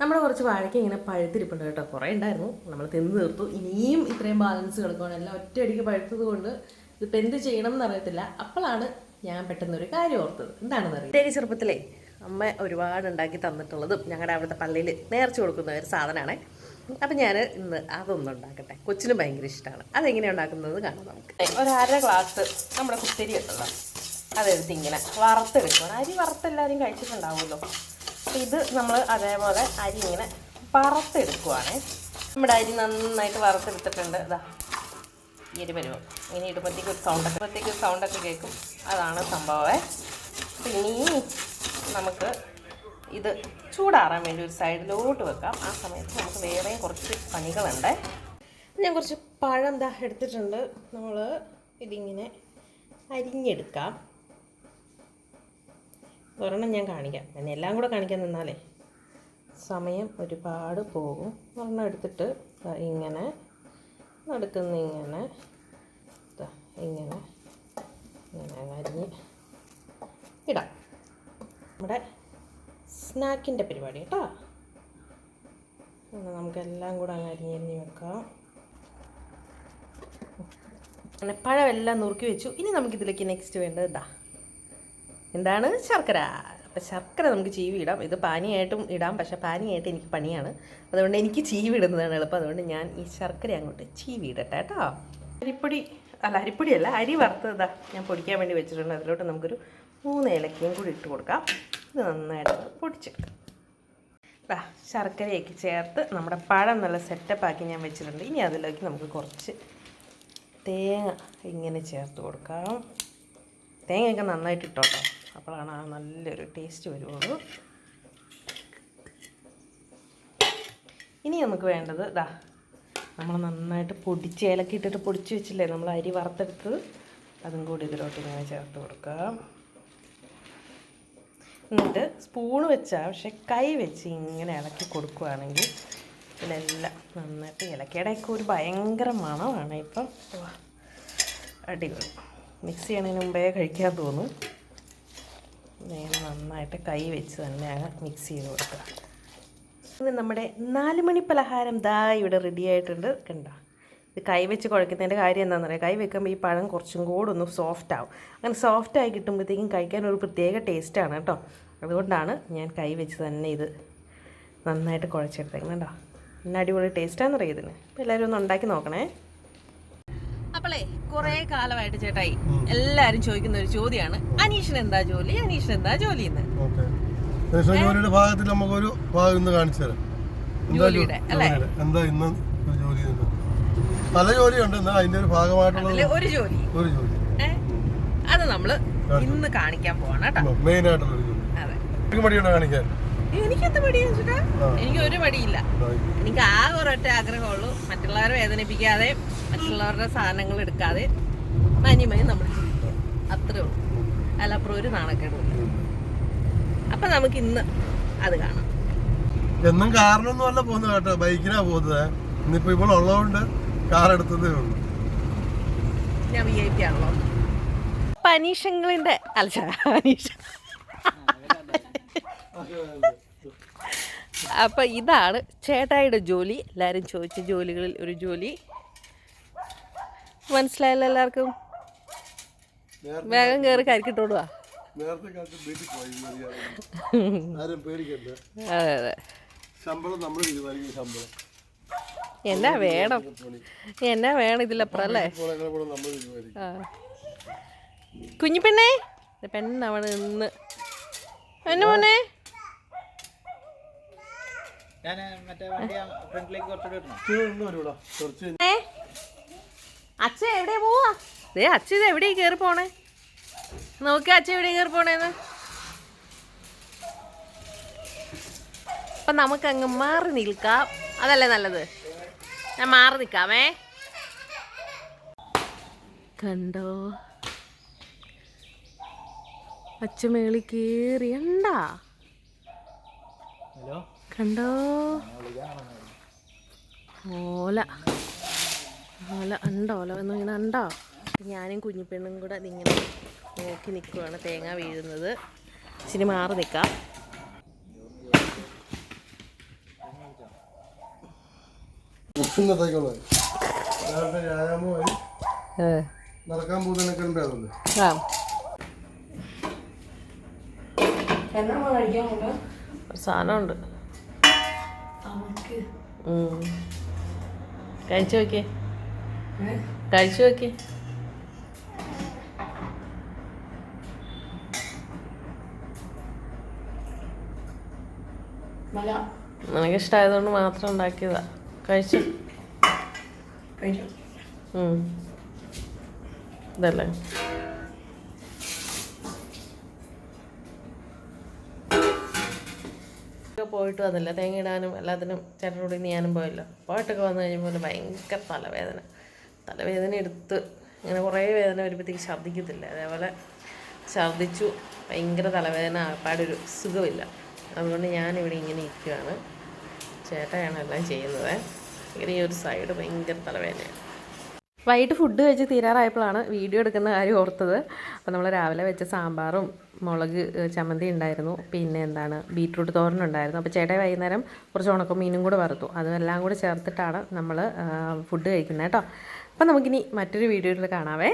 നമ്മുടെ കുറച്ച് വാഴയ്ക്ക് ഇങ്ങനെ പഴുത്തിരിപ്പുണ്ട് കേട്ടോ. കുറേ ഉണ്ടായിരുന്നു. നമ്മൾ തിന്ന് തീർത്തു. ഇനിയും ഇത്രയും ബാലൻസ് കിടക്കുകയാണ് എല്ലാം ഒറ്റയടിക്ക് പഴുത്തത് കൊണ്ട് ഇതിപ്പോൾ എന്ത് ചെയ്യണം എന്ന് അറിയത്തില്ല. അപ്പോഴാണ് ഞാൻ പെട്ടെന്നൊരു കാര്യം ഓർത്തത്. എന്താണെന്ന് അറിയാം? തേരി ചെറുപ്പത്തിലേ അമ്മ ഒരുപാട് ഉണ്ടാക്കി തന്നിട്ടുള്ളതും ഞങ്ങളുടെ അവിടുത്തെ പള്ളിയിൽ നേർച്ച കൊടുക്കുന്ന ഒരു സാധനമാണ് അപ്പം ഞാൻ ഇന്ന് അതൊന്നും ഉണ്ടാക്കട്ടെ. കൊച്ചിന് ഭയങ്കര ഇഷ്ടമാണ് അതെങ്ങനെയാണ് ഉണ്ടാക്കുന്നത് കാണാം നമുക്ക്. ഒരു അര ഗ്ലാസ് നമ്മുടെ കുത്തിരി ഉണ്ടല്ലോ അതെടുത്ത് ഇങ്ങനെ വറുത്തെടുക്കണം. അരി വറുത്തെല്ലാവരും കഴിച്ചിട്ടുണ്ടാവുമല്ലോ. ഇത് നമ്മൾ അതേപോലെ അരി ഇങ്ങനെ വറുത്തെടുക്കുവാണ്. നമ്മുടെ അരി നന്നായിട്ട് വറുത്തെടുത്തിട്ടുണ്ട്. ഇതാ ഈ ഒരു പരുവം. ഇങ്ങനെ ഇടുമ്പോഴത്തേക്ക് ഒരു സൗണ്ട് ഇടുമ്പോഴത്തേക്ക് ഒരു സൗണ്ടൊക്കെ കേൾക്കും. അതാണ് സംഭവമേ. പിന്നെ നമുക്ക് ഇത് ചൂടാറാൻ വേണ്ടി ഒരു സൈഡിലോട്ട് വെക്കാം. ആ സമയത്ത് നമുക്ക് വേറെയും കുറച്ച് പണികളുണ്ട്. ഞാൻ കുറച്ച് പഴം എന്താ എടുത്തിട്ടുണ്ട്. നമ്മൾ ഇതിങ്ങനെ അരിഞ്ഞെടുക്കാം. ഒരെണ്ണം ഞാൻ കാണിക്കാം. ഞാൻ എല്ലാം കൂടെ കാണിക്കാൻ നിന്നാലേ സമയം ഒരുപാട് പോകും. ഒരെണ്ണം എടുത്തിട്ട് ഇങ്ങനെ നടക്കുന്ന ഇങ്ങനെ. ഇങ്ങനെ. ഇങ്ങനെ അരിഞ്ഞ് ഇടാം. നമ്മുടെ സ്നാക്കിന്റെ പരിപാടി കേട്ടോ. നമുക്കെല്ലാം കൂടെ അങ്ങ് അരിഞ്ഞരിഞ്ഞ് വെക്കാം. അങ്ങനെ പഴമെല്ലാം നുറുക്കി വെച്ചു. ഇനി നമുക്കിതിലേക്ക് നെക്സ്റ്റ് വേണ്ടത് ഇതാ എന്താണ്? ശർക്കര. അപ്പം ശർക്കര നമുക്ക് ചീവി ഇടാം. ഇത് പാനിയായിട്ടും ഇടാം. പക്ഷെ പാനിയായിട്ട് എനിക്ക് പണിയാണ്. അതുകൊണ്ട് എനിക്ക് ചീവി ഇടുന്നതാണ് എളുപ്പം. അതുകൊണ്ട് ഞാൻ ഈ ശർക്കര അങ്ങോട്ട് ചീവി ഇടട്ടെ കേട്ടോ. അരിപ്പൊടി അല്ല അരിപ്പൊടിയല്ല അരി വറുത്തതാ ഞാൻ പൊടിക്കാൻ വേണ്ടി വെച്ചിട്ടുണ്ട്. അതിലോട്ട് നമുക്കൊരു മൂന്ന് ഏലക്കയും കൂടി ഇട്ട് കൊടുക്കാം. ഇത് നന്നായിട്ട് പൊടിച്ചെടുക്കാം. ദാ ശർക്കരയൊക്കെ ചേർത്ത് നമ്മുടെ പഴം നല്ല സെറ്റപ്പാക്കി ഞാൻ വെച്ചിട്ടുണ്ട്. ഇനി അതിലേക്ക് നമുക്ക് കുറച്ച് തേങ്ങ ഇങ്ങനെ ചേർത്ത് കൊടുക്കാം. തേങ്ങയൊക്കെ നന്നായിട്ട് ഇട്ടോട്ടോ. അപ്പോഴാണ് ആ നല്ലൊരു ടേസ്റ്റ് വരുള്ളൂ ഇനി നമുക്ക് വേണ്ടത് ഇതാ നമ്മൾ നന്നായിട്ട് പൊടിച്ച് ഏലക്ക ഇട്ടിട്ട് പൊടിച്ച് വെച്ചില്ലേ നമ്മൾ അരി വറുത്തെടുത്ത് അതും കൂടി ഇതിലോട്ട് ഇങ്ങനെ ചേർത്ത് കൊടുക്കാം. എന്നിട്ട് സ്പൂണ് വെച്ചാൽ പക്ഷെ കൈ വെച്ച് ഇങ്ങനെ ഇളക്കി കൊടുക്കുകയാണെങ്കിൽ ഇതിലെല്ലാം നന്നായിട്ട് ഇലക്കയുടെയൊക്കെ ഒരു ഭയങ്കര മണമാണ് ഇപ്പം. അടിപൊളി. മിക്സ് ചെയ്യണതിന് മുമ്പേ കഴിക്കാൻ തോന്നും. ഇങ്ങനെ നന്നായിട്ട് കൈ വെച്ച് തന്നെ അങ്ങ് മിക്സ് ചെയ്ത് കൊടുക്കുക. ഇനി നമ്മുടെ നാല് മണി പലഹാരം ദാ ഇവിടെ റെഡി ആയിട്ടുണ്ട് കണ്ട? ഇത് കൈ വെച്ച് കുഴക്കുന്നതിന്റെ കാര്യം എന്താണെന്ന് പറയുക കൈ വെക്കുമ്പോൾ ഈ പഴം കുറച്ചും കൂടെ ഒന്ന് സോഫ്റ്റ് ആവും. അങ്ങനെ സോഫ്റ്റ് ആയി കിട്ടുമ്പോഴത്തേക്കും കഴിക്കാൻ ഒരു പ്രത്യേക ടേസ്റ്റാണ് കേട്ടോ. അതുകൊണ്ടാണ് ഞാൻ കൈ വെച്ച് തന്നെ ഇത് നന്നായിട്ട് കുഴച്ചെടുത്തേക്കുന്നത് കേട്ടോ നല്ല അടിപൊളി ടേസ്റ്റാണെന്നറിയാം ഇതിന്? എല്ലാവരും ഒന്ന് ഉണ്ടാക്കി നോക്കണേ. അപ്പോളേ കുറേ കാലമായിട്ട് ചേട്ടായി എല്ലാരും ചോദിക്കുന്ന ഒരു ചോദ്യമാണ്. അനീഷിന് എന്താ ജോലി? അനീഷിന് എന്താ ജോലി എന്ന്. ജോലിയുടെ ഭാഗത്തിൽ നമുക്കൊരു ഭാഗം ഇന്ന് കാണിച്ചു തരാം. ജോലിയുടെ, അല്ലേ? എന്താ ഇന്ന് ജോലി പല ജോലിയുണ്ട്. എന്നാ അതിന്റെ ഒരു ഭാഗമായിട്ടുള്ള ഒരു ജോലി. ഒരു ജോലി? അത് നമ്മൾ ഇന്ന് കാണിക്കാൻ പോവാണ് കേട്ടോ. മെയിൻ ആയിട്ടുള്ള ഒരു ജോലി കാണിക്കാൻ? എനിക്കെന്ത് മടിയാ ചേട്ടാ? എനിക്ക് ഒരു മടിയില്ല. എനിക്ക് ആ ഒരൊറ്റ ആഗ്രഹമുള്ളൂ. മറ്റുള്ളവരെ വേദനിപ്പിക്കാതെ മറ്റുള്ളവരുടെ സാധനങ്ങൾ എടുക്കാതെ മാന്യമായി നമ്മൾ ജീവിക്കുക. അത്രേ ഉള്ളൂ. അല്ലപ്പുറം ഒരു നാണക്കേടുമില്ല അപ്പൊ നമുക്ക് ഇന്ന് അത് കാണാം. എന്നും കാറിനൊന്നും അല്ല പോകുന്നത് കേട്ടോ. ബൈക്കിനാ പോകുന്നത്. ഇന്നിപ്പോ ഇപ്പോൾ ഉള്ളതുകൊണ്ട് കാർ എടുത്തതേ ഉള്ളൂ. ഞാൻ വി ഐ പി ആണല്ലോ. പനീഷങ്ങളിന്റെ അല്ല അനീഷ അപ്പൊ ഇതാണ് ചേട്ടായിയുടെ ജോലി. എല്ലാരും ചോദിച്ച ജോലികളിൽ ഒരു ജോലി. മനസ്സിലായല്ലോ എല്ലാവർക്കും? വേഗം കയറി കരിക്കിട്ടോടുവാ. അതെ അതെ. എന്നാ വേണം? എന്നാ വേണം ഇതിലപ്പുറം അല്ലേ? ഇപ്പോൾ എങ്ങനെ പോകണം നമ്മൾ തീരുമാനിക്കും. ആ. കുഞ്ഞു പെണ്ണേ പെണ്ണവണ് നിന്ന്. എന്നെ മോനെ? അച്ഛ എവിടെ പോവാ? ദേ അച്ഛ ഇത് എവിടെ കയറി പോണേ? നോക്കി അച്ഛ എവിടെ കയറി പോണേന്ന്. അപ്പൊ നമുക്ക് അങ്ങ് മാറി നിൽക്കാം. അതല്ലേ നല്ലത്? ഞാൻ മാറി നിൽക്കാമേ. കണ്ടോ? അച്ഛ മേളി കേറി ഉണ്ടാ ഹലോ? കണ്ടോ? ഓല. ഓല ഉണ്ടോ? ഓല എന്ന് ഉണ്ടോ? ഞാനും കുഞ്ഞിപ്പെണ്ണും കൂടെ അതിങ്ങനെ നോക്കി നിൽക്കുവാണ് തേങ്ങ വീഴുന്നത്. ഇച്ചിരി മാറി നിൽക്കാം നടക്കാൻ പോകുന്നതിനേക്കാളും ഭേദമല്ലേ ആ. ഒരു സാധനമുണ്ട്. കഴിച്ചു നോക്കിയേ. കഴിച്ചു നോക്കിയേ. നിനക്ക് ഇഷ്ടമായതുകൊണ്ട് മാത്രം ഉണ്ടാക്കിയതാ. കഴിച്ചു. ഇതല്ലേ? പോയിട്ട് വന്നില്ല. തേങ്ങ ഇടാനും എല്ലാത്തിനും ചേട്ടനോട് ഇന്ന് ഞാനും പോയല്ലോ. പോയിട്ടൊക്കെ വന്നു കഴിയുമ്പോൾ ഭയങ്കര തലവേദന. തലവേദന എടുത്ത് ഇങ്ങനെ കുറേ വേദന വരുമ്പോഴത്തേക്ക് ഛർദ്ദിക്കത്തില്ല. അതേപോലെ ഛർദ്ദിച്ചു. ഭയങ്കര തലവേദന ആപ്പാടൊരു സുഖമില്ല. അതുകൊണ്ട് ഞാനിവിടെ ഇങ്ങനെ ഇരിക്കുകയാണ് ചേട്ടയാണ് എല്ലാം ചെയ്യുന്നത്. ഇങ്ങനെ ഈ ഒരു സൈഡ് ഭയങ്കര തലവേദനയാണ്. വൈകിട്ട് ഫുഡ് കഴിച്ച് തീരാറായപ്പോഴാണ് വീഡിയോ എടുക്കുന്ന കാര്യം ഓർത്തത്. അപ്പോൾ നമ്മൾ രാവിലെ വെച്ച സാമ്പാറും മുളക് ചമ്മന്തി ഉണ്ടായിരുന്നു. പിന്നെ എന്താണ് ബീട്രൂട്ട് തോരൻ ഉണ്ടായിരുന്നു. അപ്പോൾ ചേട്ടായി വൈകുന്നേരം കുറച്ച് ഉണക്ക മീനും കൂടെ വറുത്തു. അതെല്ലാം കൂടെ ചേർത്തിട്ടാണ് നമ്മൾ ഫുഡ് കഴിക്കുന്നത് കേട്ടോ. അപ്പോൾ നമുക്കിനി മറ്റൊരു വീഡിയോയിൽ കാണാവേ.